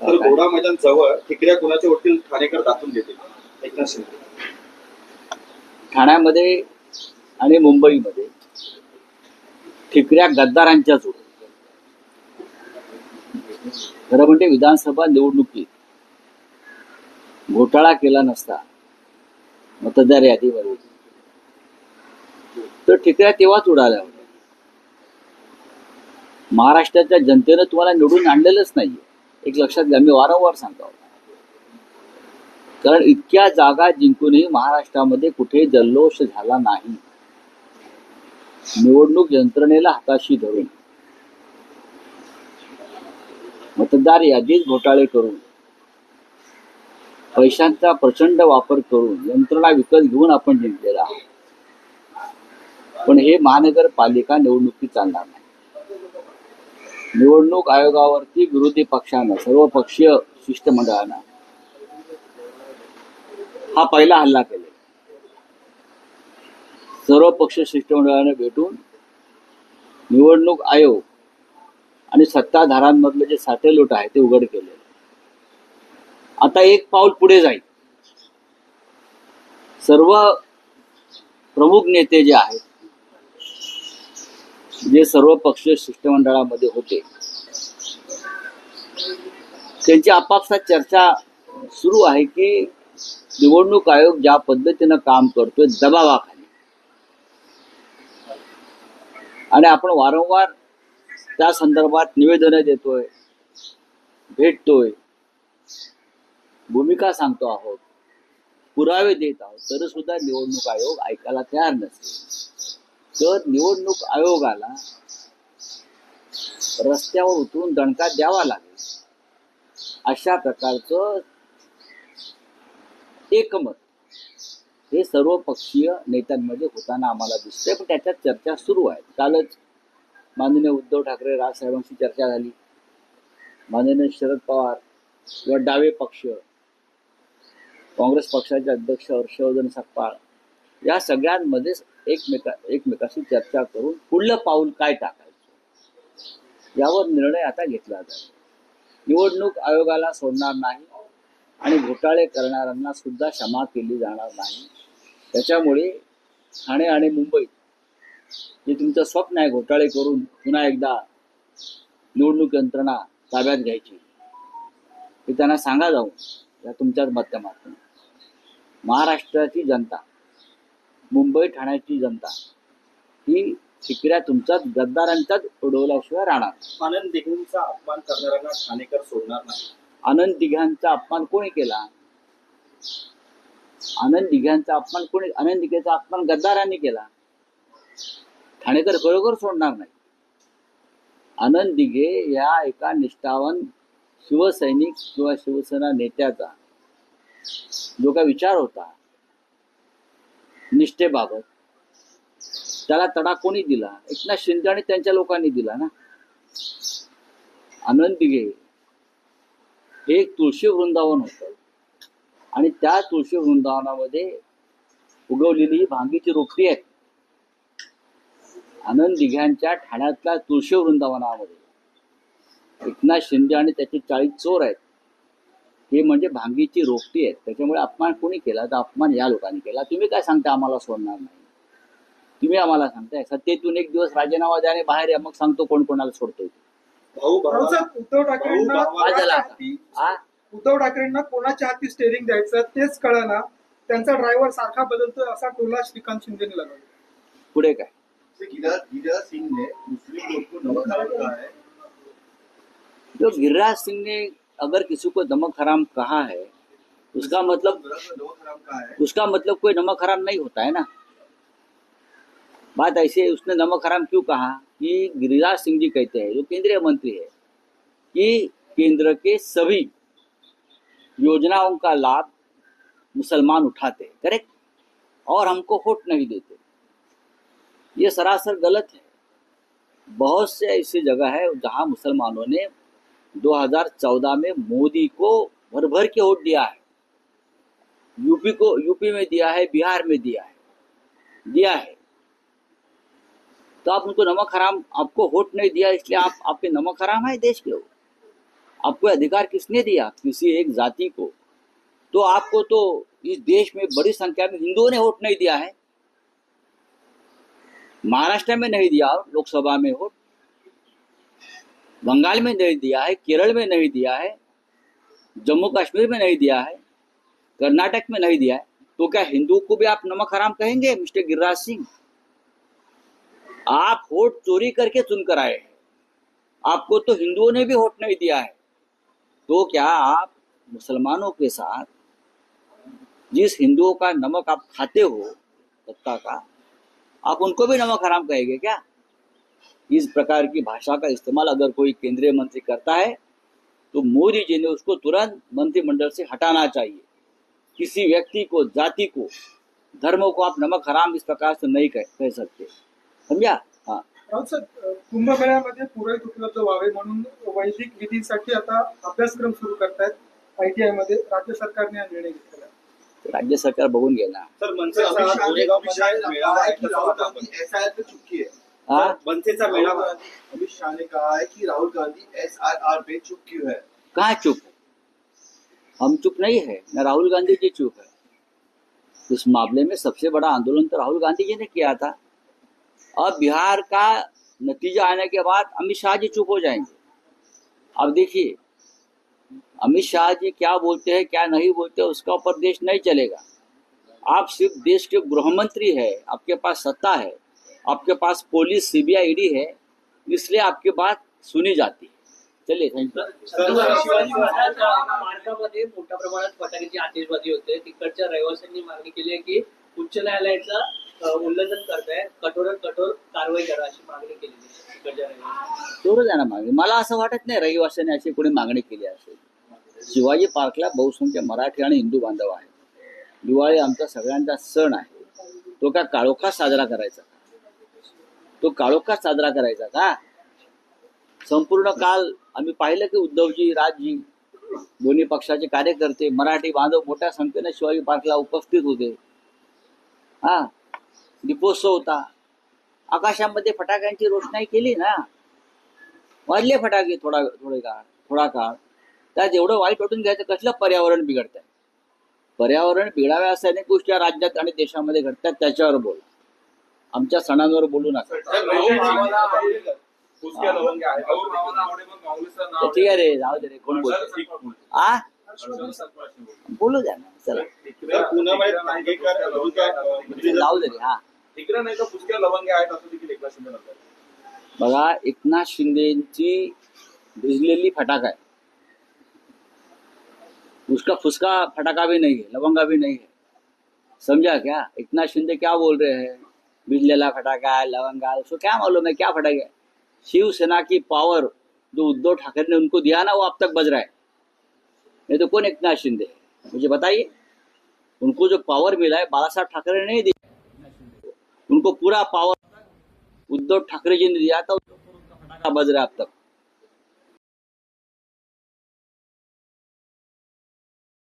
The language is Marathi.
तर घोडा मैदान जवळ ठिकऱ्या कुणाचे वकील ठाणेकर दाखवून देतील? एकनाथ शिंदे. ठाण्यामध्ये आणि मुंबईमध्ये ठिकऱ्या गद्दारांच्याच होत्या खरं म्हणजे विधानसभा निवडणुकीत घोटाळा केला नसता मतदार यादीमध्ये तर ठिकऱ्या तेव्हाच उडाल्या होत्या महाराष्ट्राच्या जनतेनं तुम्हाला निवडून आणलेलंच नाहीये. एक लक्षात घ्या मी वारंवार सांगतो. कारण इतक्या जागा जिंकूनही महाराष्ट्रामध्ये कुठे जल्लोष झाला नाही. निवडणूक यंत्रणेला हाताशी धरून. मतदार यादीत घोटाळे करून. पैशांचा प्रचंड वापर करून यंत्रणा विकत घेऊन आपण जिंकलेला आहोत. पण हे महानगरपालिका निवडणुकीत चालणार नाही. निवडणूक आयोगावरती विरोधी पक्षानं सर्व पक्षीय शिष्टमंडळानं हा पहिला हल्ला केला. सर्व पक्ष शिष्टमंडळाने भेटून निवडणूक आयोग आणि सत्ताधारांमधले जे साटेलोट आहे ते उघड केले. आता एक पाऊल पुढे जाईल. सर्व प्रमुख नेते जे आहेत जे सर्व पक्ष शिष्टमंडळामध्ये होते. त्यांची आपापसात चर्चा सुरू आहे की निवडणूक आयोग ज्या पद्धतीनं काम करतोय दबावाखाली. आणि आपण वारंवार त्या संदर्भात निवेदनं देतोय भेटतोय. भूमिका सांगतो आहोत पुरावे देत आहोत तरी सुद्धा निवडणूक आयोग ऐकायला तयार नसेल. तर निवडणूक आयोगाला रस्त्यावर उतरून दणका द्यावा लागेल अशा प्रकारचं एकमत हे सर्व पक्षीय नेत्यांमध्ये होताना आम्हाला दिसतंय. पण त्याच्यात चर्चा सुरू आहे. कालच माननीय उद्धव ठाकरे राजसाहेबांशी चर्चा झाली. माननीय शरद पवार किंवा डावे पक्ष काँग्रेस पक्षाचे अध्यक्ष हर्षवर्धन सकपाळ या सगळ्यांमध्येच एकमेका एकमेकाशी चर्चा करून पुढलं पाऊल काय टाकायचं? यावर निर्णय आता घेतला जाईल. निवडणूक आयोगाला सोडणार नाही आणि घोटाळे करणाऱ्यांना सुद्धा क्षमा केली जाणार नाही. त्याच्यामुळे ठाणे आणि मुंबईत जे तुमचं स्वप्न आहे घोटाळे करून पुन्हा एकदा निवडणूक यंत्रणा ताब्यात घ्यायची. हे त्यांना सांगा जाऊन या तुमच्याच माध्यमातून. महाराष्ट्राची जनता मुंबई ठाण्याची जनता. ही शिकऱ्या तुमच्याच गद्दारांच्याच उडवल्याशिवाय राहणार. आनंद दिघेंचा अपमान करणाऱ्यांना ठाणेकर सोडणार नाही. आनंद दिघ्यांचा अपमान कोणी केला? आनंद दिघ्यांचा अपमान कोणी आनंद दिघेचा अपमान गद्दारांनी केला? ठाणेकर खरोखर सोडणार नाही. आनंद दिघे या एका निष्ठावान शिवसैनिक किंवा शिवसेना नेत्याचा जो काय विचार होता निष्ठेबाबत. त्याला तडा कोणी दिला? एकनाथ शिंदे आणि त्यांच्या लोकांनी दिला ना? आनंद दिघे. हे एक तुळशी वृंदावन होतं. आणि त्या तुळशी वृंदावनामध्ये उगवलेली ही भांगीची रोपटी आहे. आनंद दिघ्यांच्या ठाण्यातल्या तुळशी वृंदावनामध्ये. एकनाथ शिंदे आणि त्याचे चाळीस चोर आहेत. हे म्हणजे भांगीची रोपटी आहेत. त्याच्यामुळे अपमान कोणी केला तर अपमान या लोकांनी केला. तुम्ही काय सांगता आम्हाला सोडणार नाही? तुम्ही आम्हाला सांगताय सत्तेतून एक दिवस राजीनामा द्या आणि बाहेर या मग सांगतो कोण कोणाला सोडतोय उद्धव ठाकरेंना हा? उद्धव ठाकरेंना कोणाच्या हाती स्टेअरिंग द्यायचं तेच कळना त्यांचा ड्रायव्हर सारखा बदलतोय असा टोला श्रीकांत शिंदेने लगावला. पुढे काय? गिरिराज गिरिराज सिंह ने मुस्लिम लोग को नमक हराम कहा जो गिरिराज सिंह ने अगर किसी को नमक हराम कहा है, उसका मतलब उसका मतलब कोई नमक हराम नहीं होता है ना? बात ऐसे उसने नमक हराम क्यों कहा? कि गिरिराज सिंह जी कहते हैं, जो केंद्रीय मंत्री है, कि केंद्र के सभी योजनाओं का लाभ मुसलमान उठाते हैं करेक्ट और हमको वोट नहीं देते। ये सरासर गलत है। बहुत से ऐसी जगह है जहाँ मुसलमानों ने 2014 में मोदी को भर भर के वोट दिया है। यूपी को, यूपी में दिया है, बिहार में दिया है। दिया है। तो आप उनको नमक हराम, आपको वोट नहीं दिया, इसलिए आप, आपके नमक हराम है देश के आपको अधिकार किसने दिया? किसी एक जाति को। तो आपको तो इस देश में बड़ी संख्या में हिंदुओं ने वोट नहीं दिया है। महाराष्ट्र में नहीं दिया, लोकसभा में वोट। बंगाल में नहीं दिया है, केरल में नहीं दिया है, जम्मू कश्मीर में नहीं दिया है, कर्नाटक में नहीं दिया है। तो क्या हिंदू को भी आप नमक हराम कहेंगे, मिस्टर गिरिराज सिंह? आप वोट चोरी करके चुनकर आए हैं। आपको तो हिंदुओं ने भी वोट नहीं दिया है। तो क्या आप मुसलमानों के साथ जिस हिंदुओं का नमक आप खाते हो सत्ता का, आप उनको भी नमक हराम कहेंगे क्या? इस प्रकार की भाषा का इस्तेमाल अगर कोई केंद्रीय मंत्री करता है तो मोदी जी ने उसको तुरंत मंत्रिमंडल से हटाना चाहिए। किसी व्यक्ती को जाति को धर्म को आप नमक हराम इस प्रकार से नहीं कह, कह सकते। समझा? हाँ। कुंभमेळ्यामध्ये पुरोहित उपलब्ध व्हावे म्हणून वैदिक विधीसाठी आता अभ्यासक्रम सुरू करतायत आयटीआय मध्ये. राज्य सरकारने हा निर्णय राज्य सरकार बघून घेणार सर मनसे शाह ने गोरेगावमध्ये अमित शाह ने कहा है कि Rahul Gandhi S R R पे चुप क्यों है? कहाँ चुप हम चुप नहीं है। न राहुल गांधी जी चुप है। इस मामले में सबसे बड़ा आंदोलन तो राहुल गांधी जी ने किया था। अब बिहार का नतीजा आने के बाद अमित शाह जी चुप हो जाएँगे। अब देखिए अमित शाह जी क्या बोलते हैं क्या नहीं बोलते उसका ऊपर देश नहीं चलेगा। आप सिर्फ़ देश के गृह मंत्री है आपके पास सत्ता है। आपके पास पुलिस सीबीआई ईडी है इसलिए आपकी बात सुनी जाती है। चलिए thank you sir, Shivaji Maharaj मार्गामध्ये मोठ्या प्रमाणात फटाक्याची आतिषबाजी होते. तिकडच्या रहिवाशांनी मागणी केली आहे की उच्च न्यायालयाचं उल्लंघन करताय. कठोरात कठोर कारवाई करा अशी मागणी आहे तिकडच्या रहिवाशांनी. आहे ना मागणी. मला असं वाटत नाही रहिवाशांनी अशी कोणी मागणी केली असेल. शिवाजी पार्कला बहुसंख्य मराठी आणि हिंदू बांधव आहेत. दिवाळी आमचा सगळ्यांचा सण आहे. तो का काळोखात साजरा करायचा का? तो काळोखात साजरा करायचा का? संपूर्ण काल आम्ही पाहिलं की उद्धवजी राजजी दोन्ही पक्षाचे कार्यकर्ते मराठी बांधव मोठ्या संख्येने शिवाजी पार्कला उपस्थित होते. हा दीपोत्सव होता. आकाशामध्ये फटाक्यांची रोषणाई केली ना? वाजले फटाके थोडा थोडे काळ थोडा काळ. त्यात एवढं वाईट वाटून घ्यायचं कसलं पर्यावरण बिघडत आहे पर्यावरण बिघडावे असं अनेक गोष्टी राज्यात आणि देशामध्ये घडतात त्याच्यावर बोल. आम सणांवर बोलू ना ठीक है रे जाऊ दे रे कोण बोल आ? बोलू द्या ना चला. जाऊ दे रे हा. बघा एकनाथ शिंदेची भिजलेली फटाका है उसका फुसका फटाका भी नहीं है लवंगा भी नहीं है. समझा क्या? इतना शिंदे क्या बोल रहे हैं? बिजलेला फटाका है लवंगा उसको क्या मालूम है, क्या फटाके शिवसेना की पावर जो उद्धव ठाकरे ने उनको दिया ना, वो अब तक बज रहा है। नहीं तो कौन इतना शिंदे? मुझे बताइए। उनको जो पावर मिला है बाला साहब ठाकरे ने नहीं दिया। उनको पूरा पावर उद्धव ठाकरे जी ने दिया था फटाका बज रहा है अब तक।